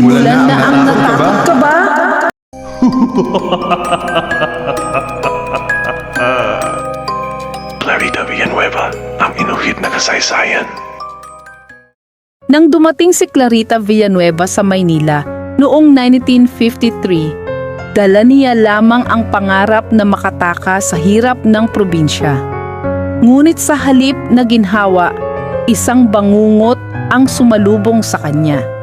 Simulan na ang natakot ka ba? Clarita Villanueva, ang inuhit na kasaysayan. Nang dumating si Clarita Villanueva sa Maynila noong 1953, dala niya lamang ang pangarap na makataka sa hirap ng probinsya. Ngunit sa halip na ginhawa, isang bangungot ang sumalubong sa kanya.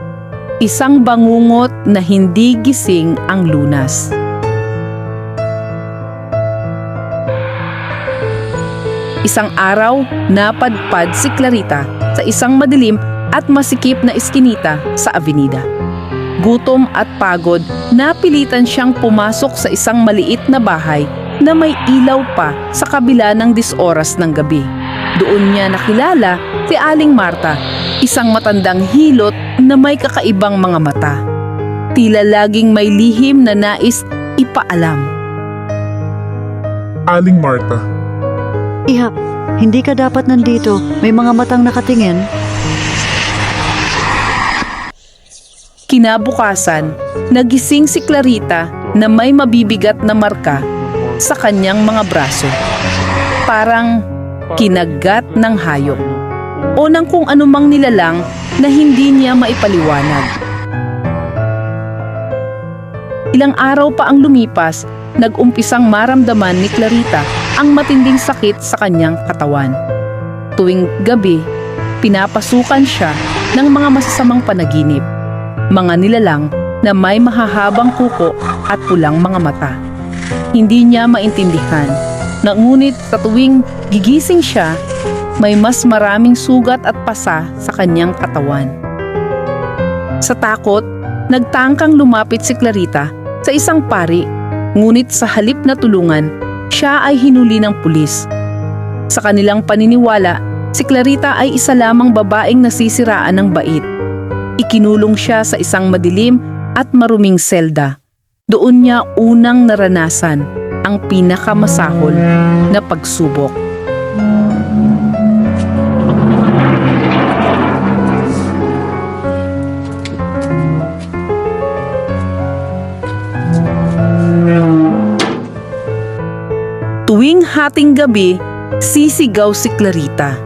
Isang bangungot na hindi gising ang lunas. Isang araw, napadpad si Clarita sa isang madilim at masikip na iskinita sa avenida. Gutom at pagod, napilitan siyang pumasok sa isang maliit na bahay na may ilaw pa sa kabila ng disoras ng gabi. Doon niya nakilala si Aling Marta, isang matandang hilot na may kakaibang mga mata. Tila laging may lihim na nais ipaalam. Aling Marta, Iha, hindi ka dapat nandito. May mga matang nakatingin. Kinabukasan, nagising si Clarita na may mabibigat na marka sa kanyang mga braso. Parang kinagat ng hayop o ng kung anumang nilalang na hindi niya maipaliwanag. Ilang araw pa ang lumipas, nag-umpisang maramdaman ni Clarita ang matinding sakit sa kanyang katawan. Tuwing gabi, pinapasukan siya ng mga masasamang panaginip mga nilalang na may mahahabang kuko at pulang mga mata. Hindi niya maintindihan na ngunit sa tuwing gigising siya, may mas maraming sugat at pasa sa kanyang katawan. Sa takot, nagtangkang lumapit si Clarita sa isang pari, ngunit sa halip na tulungan, siya ay hinuli ng pulis. Sa kanilang paniniwala, si Clarita ay isa lamang babaeng nasisiraan ng bait ikinulong siya sa isang madilim at maruming selda. Doon niya unang naranasan ang pinakamasahol na pagsubok. Tuwing hating gabi, sisigaw si Clarita.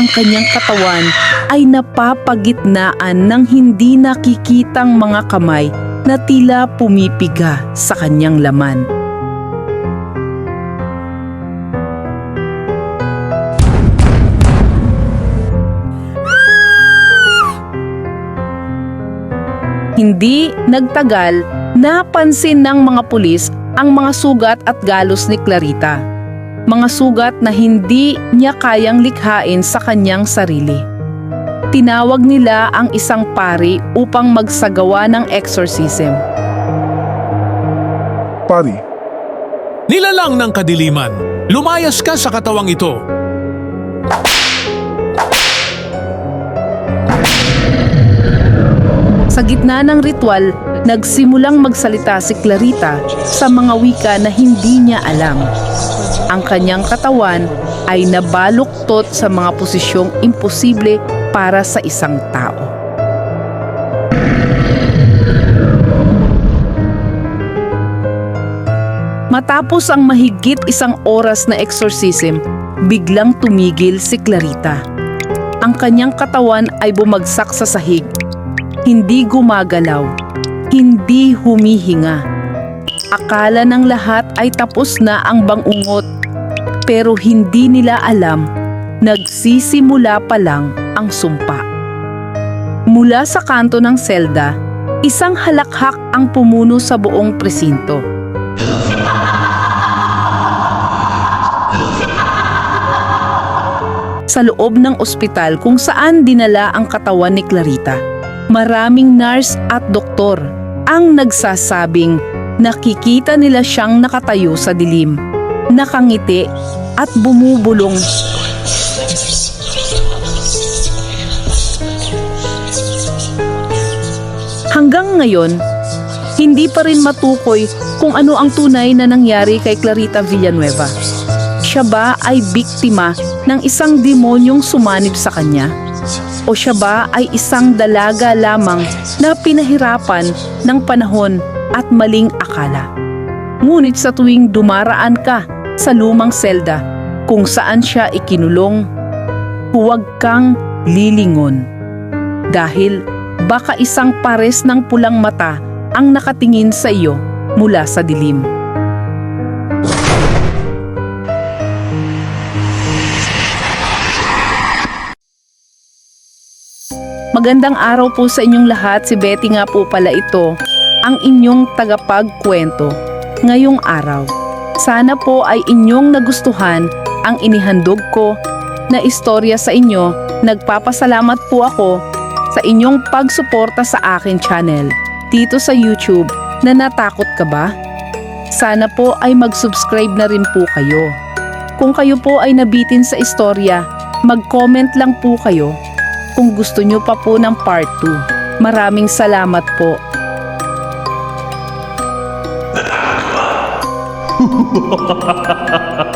Ang kanyang katawan ay napapagitnaan ng hindi nakikitang mga kamay na tila pumipiga sa kanyang laman. Hindi nagtagal, napansin ng mga pulis ang mga sugat at galos ni Clarita. Mga sugat na hindi niya kayang likhain sa kanyang sarili tinawag nila ang isang pari upang magsagawa ng exorcism. Pari, Nilalang ng kadiliman, lumayas ka sa katawang ito. Sa gitna ng ritual, nagsimulang magsalita si Clarita sa mga wika na hindi niya alam. Ang kanyang katawan ay nabaluktot sa mga posisyong imposible para sa isang tao. Matapos ang mahigit isang oras na exorcism, biglang tumigil si Clarita. Ang kanyang katawan ay bumagsak sa sahig. Hindi gumagalaw. Hindi humihinga. Akala ng lahat ay tapos na ang bangungot. Pero hindi nila alam, nagsisimula pa lang ang sumpa. Mula sa kanto ng selda, isang halakhak ang pumuno sa buong presinto. Sa loob ng ospital kung saan dinala ang katawan ni Clarita, maraming nurse at doktor ang nagsasabing nakikita nila siyang nakatayo sa dilim, nakangiti at bumubulong Hanggang ngayon, hindi pa rin matukoy kung ano ang tunay na nangyari kay Clarita Villanueva. Siya ba ay biktima ng isang demonyong sumanib sa kanya? O siya ba ay isang dalaga lamang na pinahirapan ng panahon at maling akala. Ngunit sa tuwing dumaraan ka sa lumang selda kung saan siya ikinulong, huwag kang lilingon. Dahil baka isang pares ng pulang mata ang nakatingin sa iyo mula sa dilim. Magandang araw po sa inyong lahat. Si Betty nga po pala ito, ang inyong tagapagkwento ngayong araw. Sana po ay inyong nagustuhan ang inihandog ko na istorya sa inyo. Nagpapasalamat po ako sa inyong pagsuporta sa akin channel dito sa YouTube na natakot ka ba? Sana po ay mag-subscribe na rin po kayo. Kung kayo po ay nabitin sa istorya, mag-comment lang po kayo kung gusto nyo pa po ng part 2. Maraming salamat po.